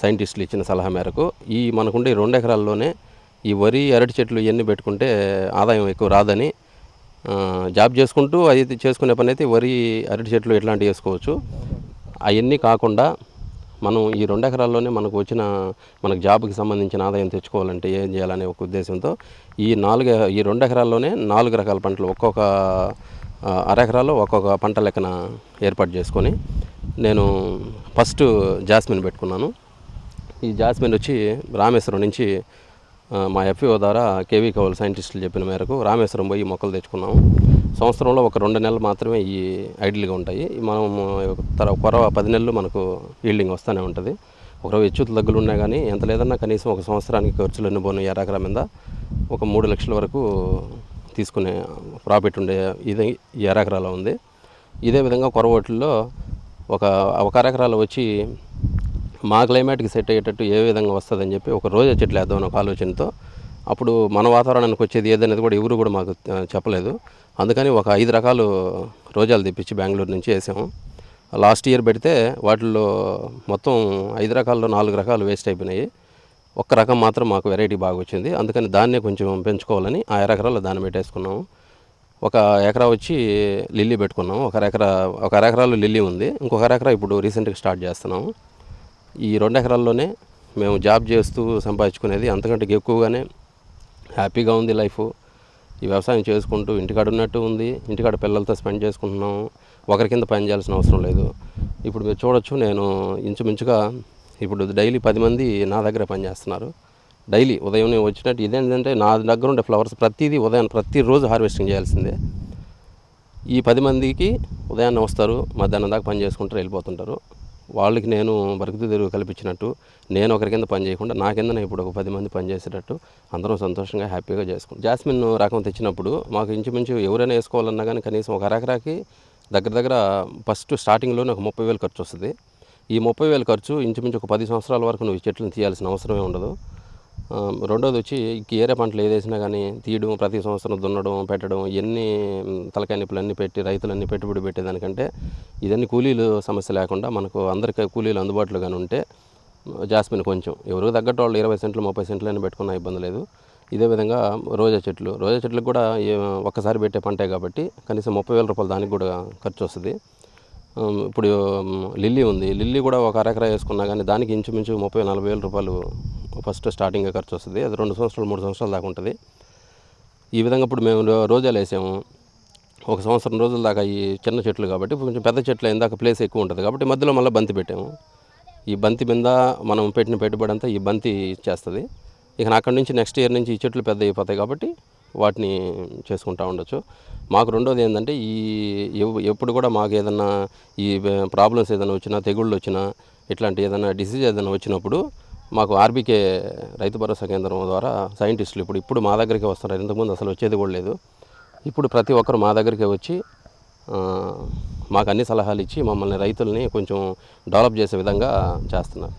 సైంటిస్టులు ఇచ్చిన సలహా మేరకు ఈ మనకుండే ఈ రెండు ఎకరాల్లోనే ఈ వరి అరటి చెట్లు ఇవన్నీ పెట్టుకుంటే ఆదాయం ఎక్కువ రాదని జాబ్ చేసుకుంటూ అది చేసుకునే పని అయితే వరి అరటి చెట్లు ఇట్లాంటివి వేసుకోవచ్చు. అవన్నీ కాకుండా మనం ఈ రెండు ఎకరాల్లోనే మనకు వచ్చిన మనకు జాబ్కి సంబంధించిన ఆదాయం తెచ్చుకోవాలంటే ఏం చేయాలనే ఒక ఉద్దేశంతో ఈ నాలుగు ఈ రెండు ఎకరాల్లోనే నాలుగు రకాల పంటలు ఒక్కొక్క ఆ, అర ఎకరాల్లో ఒక్కొక్క పంట లెక్కన ఏర్పాటు చేసుకొని నేను ఫస్ట్ జాస్మిన్ పెట్టుకున్నాను. ఈ జాస్మిన్ వచ్చి రామేశ్వరం నుంచి మా ఎఫ్ఈఓ ద్వారా కేవీ కౌల్ సైంటిస్టులు చెప్పిన మేరకు రామేశ్వరం పోయి మొక్కలు తెచ్చుకున్నాము సంవత్సరంలో ఒక రెండు నెలలు మాత్రమే ఈ ఐడిల్గా ఉంటాయి. మనం తర కొర పది నెలలు మనకు ఈల్డింగ్ వస్తూనే ఉంటుంది. ఒకరోజు హెచ్చులు తగ్గులు ఉన్నా కానీ ఎంత లేదన్నా కనీసం ఒక సంవత్సరానికి ఖర్చులు ఎన్ని పోను ఎకరా మీద ఒక మూడు లక్షల వరకు తీసుకునే ప్రాఫిట్ ఉండే ఇది ఈ ఎకరాలో ఉంది. ఇదే విధంగా కొరవోట్లలో ఒక ఒక ఎకరాలు వచ్చి మా క్లైమేట్కి సెట్ అయ్యేటట్టు ఏ విధంగా వస్తుందని చెప్పి ఒక రోజా చెట్లు వేద్దాం ఒక ఆలోచనతో అప్పుడు మన వాతావరణానికి వచ్చేది ఏదనేది కూడా ఎవరు కూడా మాకు చెప్పలేదు. అందుకని ఒక ఐదు రకాలు రోజాలు తెప్పించి బెంగళూరు నుంచి వేసాము. లాస్ట్ ఇయర్ పెడితే వాటిల్లో మొత్తం ఐదు రకాల్లో నాలుగు రకాలు వేస్ట్ అయిపోయినాయి. ఒక్క రకం మాత్రం మాకు వెరైటీ బాగా వచ్చింది. అందుకని దాన్నే కొంచెం పెంచుకోవాలని ఆ ఎకరాల్లో దాన్ని పెట్టేసుకున్నాము. ఒక ఎకరా వచ్చి లిల్లీ పెట్టుకున్నాము. ఒక ఎకరా ఒక ఎకరాలో లిల్లీ ఉంది. ఇంకొక ఎకరా ఇప్పుడు రీసెంట్గా స్టార్ట్ చేస్తున్నాము. ఈ రెండు ఎకరాల్లోనే మేము జాబ్ చేస్తూ సంపాదించుకునేది అంతకంటే ఎక్కువగానే హ్యాపీగా ఉంది లైఫ్. ఈ వ్యవసాయం చేసుకుంటూ ఇంటికాడ ఉన్నట్టు ఉంది. ఇంటికాడ పిల్లలతో స్పెండ్ చేసుకుంటున్నాము ఒకరి కింద పని చేయాల్సిన అవసరం లేదు. ఇప్పుడు మీరు చూడొచ్చు నేను ఇంచుమించుగా ఇప్పుడు డైలీ పది మంది నా దగ్గర పనిచేస్తున్నారు. డైలీ ఉదయం నేను వచ్చినట్టు ఇదేంటంటే నా దగ్గర ఉండే ఫ్లవర్స్ ప్రతిదీ ఉదయం ప్రతిరోజు హార్వెస్టింగ్ చేయాల్సిందే. ఈ పది మందికి ఉదయాన్నే వస్తారు మధ్యాహ్నం దాకా పని చేసుకుంటారు వెళ్ళిపోతుంటారు. వాళ్ళకి నేను బతుకుతూ తెరుగు కల్పించినట్టు నేను ఒకరి కింద పని చేయకుండా నా కింద ఇప్పుడు ఒక పది మంది పని చేసేటట్టు అందరం సంతోషంగా హ్యాపీగా చేసుకుంటాం జాస్మిన్ రకం తెచ్చినప్పుడు మాకు ఇంచుమించు ఎవరైనా వేసుకోవాలన్నా కానీ కనీసం ఒక అరకరాకి దగ్గర దగ్గర ఫస్ట్ స్టార్టింగ్లోనే ఒక ముప్పై వేలు ఖర్చు వస్తుంది. ఈ ముప్పై వేలు ఖర్చు ఇంచుమించు ఒక పది సంవత్సరాల వరకు నువ్వు ఈ చెట్లను తీయాల్సిన అవసరమే ఉండదు. రెండోది వచ్చి ఏరే పంటలు ఏదేసినా కానీ తీయడం ప్రతి సంవత్సరం దున్నడం పెట్టడం ఇవన్నీ తలకాయ నిప్పులు అన్నీ పెట్టి రైతులన్నీ పెట్టుబడి పెట్టేదానికంటే ఇదన్నీ కూలీలు సమస్య లేకుండా మనకు అందరికీ కూలీలు అందుబాటులో కానీ ఉంటే జాస్మిన్ కొంచెం. ఎవరికి తగ్గట్టు వాళ్ళు ఇరవై సెంట్లు ముప్పై సెంట్లు అని పెట్టుకున్న ఇబ్బంది లేదు. ఇదే విధంగా రోజా చెట్లు. రోజా చెట్లకు కూడా ఒక్కసారి పెట్టే పంటే కాబట్టి కనీసం ముప్పై వేల రూపాయలు దానికి కూడా ఖర్చు వస్తుంది. ఇప్పుడు లిల్లీ ఉంది. లిల్లీ కూడా ఒక అరెకరా వేసుకున్నా కానీ దానికి ఇంచుమించు ముప్పై నలభై వేల రూపాయలు ఫస్ట్ స్టార్టింగ్ ఖర్చు వస్తుంది. అది రెండు సంవత్సరాలు మూడు సంవత్సరాల దాకా ఉంటుంది. ఈ విధంగా ఇప్పుడు మేము రోజాలు వేసాము. ఒక సంవత్సరం రోజుల దాకా ఈ చిన్న చెట్లు కాబట్టి కొంచెం పెద్ద చెట్లు ఇందాక ప్లేస్ ఎక్కువ ఉంటుంది కాబట్టి మధ్యలో మళ్ళీ బంతి పెట్టాము. ఈ బంతి మీద మనం పెట్టిన పెట్టుబడి అంతా ఈ బంతి ఇచ్చేస్తుంది ఇక అక్కడి నుంచి నెక్స్ట్ ఇయర్ నుంచి ఈ చెట్లు పెద్ద అయిపోతాయి కాబట్టి వాటిని చేసుకుంటూ ఉండొచ్చు. మాకు రెండోది ఏంటంటే ఈ ఎవ్- ఎప్పుడు కూడా మాకు ఏదన్నా ఈ ప్రాబ్లమ్స్ ఏదైనా వచ్చినా తెగుళ్ళు వచ్చినా ఇట్లాంటి ఏదైనా డిసీజ్ ఏదైనా వచ్చినప్పుడు మాకు ఆర్బీకే రైతు భరోసా కేంద్రం ద్వారా సైంటిస్టులు ఇప్పుడు ఇప్పుడు మా దగ్గరికి వస్తున్నారు. ఇంతకుముందు అసలు వచ్చేది కూడా లేదు. ఇప్పుడు ప్రతి ఒక్కరు మా దగ్గరికి వచ్చి మాకు అన్ని సలహాలు ఇచ్చి మమ్మల్ని రైతుల్ని కొంచెం డెవలప్ చేసే విధంగా చేస్తున్నారు.